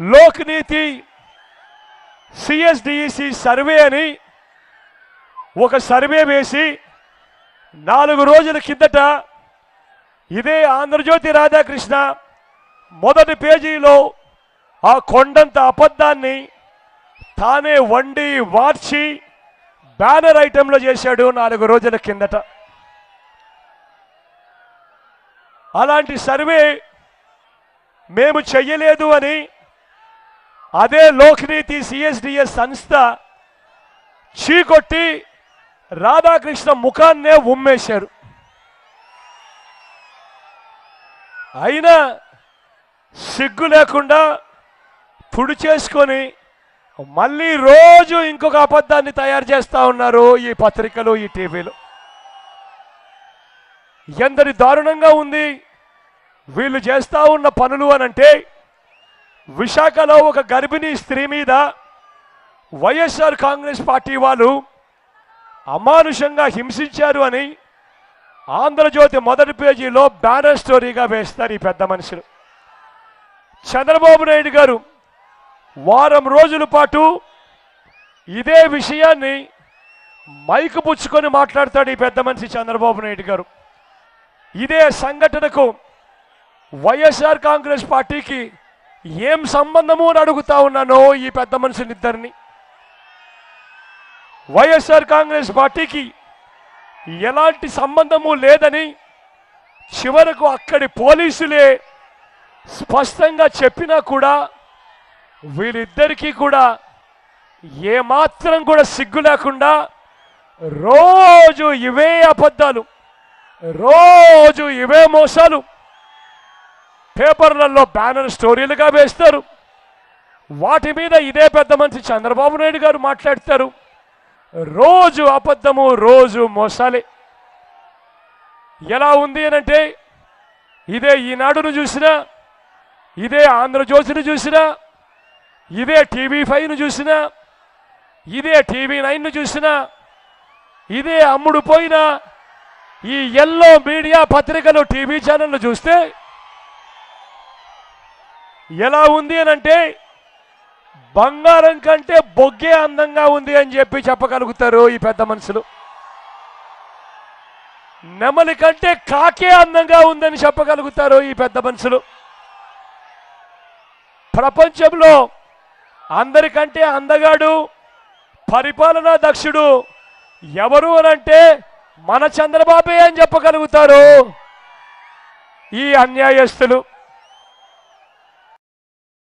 Lokniti సిఎస్డిఈసి survey అని ఒక survey వేసి నాలుగు రోజుల కిందట ఇదే ఆంధ్రజ్యోతి రాధాకృష్ణ మొదటి పేజీలో ఆ కొండంత అబద్ధాన్ని తానే వండి వార్చి బ్యానర్ ఐటెంలో చేశాడు నాలుగు రోజుల కిందట. అలాంటి సర్వే మేము చెయ్యలేదు అని అదే లోక్నీతి సిఎస్డిఎస్ సంస్థ చీకొట్టి రాధాకృష్ణ ముఖాన్నే ఉమ్మేశారు. అయినా సిగ్గు లేకుండా పుడి చేసుకొని మళ్ళీ రోజు ఇంకొక అబద్ధాన్ని తయారు చేస్తూ ఉన్నారు ఈ పత్రికలు ఈ టీవీలు. ఎందరి దారుణంగా ఉంది వీళ్ళు చేస్తూ ఉన్న పనులు అనంటే విశాఖలో ఒక గర్భిణీ స్త్రీ మీద వైఎస్ఆర్ కాంగ్రెస్ పార్టీ వాళ్ళు అమానుషంగా హింసించారు అని ఆంధ్రజ్యోతి మొదటి పేజీలో బ్యానర్ స్టోరీగా వేస్తారు ఈ పెద్ద మనుషులు. చంద్రబాబు నాయుడు గారు వారం రోజుల పాటు ఇదే విషయాన్ని మైకు పుచ్చుకొని మాట్లాడతాడు ఈ పెద్ద మనిషి చంద్రబాబు నాయుడు గారు. ఇదే సంఘటనకు వైఎస్ఆర్ కాంగ్రెస్ పార్టీకి ఏం సంబంధము అని అడుగుతా ఉన్నానో ఈ పెద్ద మనుషులిద్దరిని? వైఎస్ఆర్ కాంగ్రెస్ పార్టీకి ఎలాంటి సంబంధము లేదని చివరకు అక్కడి పోలీసులే స్పష్టంగా చెప్పినా కూడా వీళ్ళిద్దరికీ కూడా ఏమాత్రం కూడా సిగ్గు లేకుండా రోజు ఇవే అబద్ధాలు రోజు ఇవే మోసాలు. పేపర్లలో బ్యానర్ స్టోరీలుగా వేస్తారు. వాటి మీద ఇదే పెద్ద మనిషి చంద్రబాబు నాయుడు గారు మాట్లాడతారు. రోజు అబద్ధము రోజు మోసాలి. ఎలా ఉంది అని అంటే ఇదే ఈనాడును చూసినా ఇదే ఆంధ్రజ్యోతిని చూసినా ఇదే టీవీ ఫైవ్ను చూసినా ఇదే టీవీ నైన్ను చూసినా ఇదే అమ్ముడు పోయిన ఈ ఎల్లో మీడియా పత్రికలు టీవీ ఛానళ్ళు చూస్తే ఎలా ఉంది అని అంటే బంగారం కంటే బొగ్గే అందంగా ఉంది అని చెప్పి చెప్పగలుగుతారు ఈ పెద్ద మనుషులు. నెమలి కంటే కాకే అందంగా ఉందని చెప్పగలుగుతారు ఈ పెద్ద మనుషులు. ప్రపంచంలో అందరికంటే అందగాడు పరిపాలనా దక్షుడు ఎవరు అనంటే మన చంద్రబాబే అని చెప్పగలుగుతారు ఈ అన్యాయస్తులు.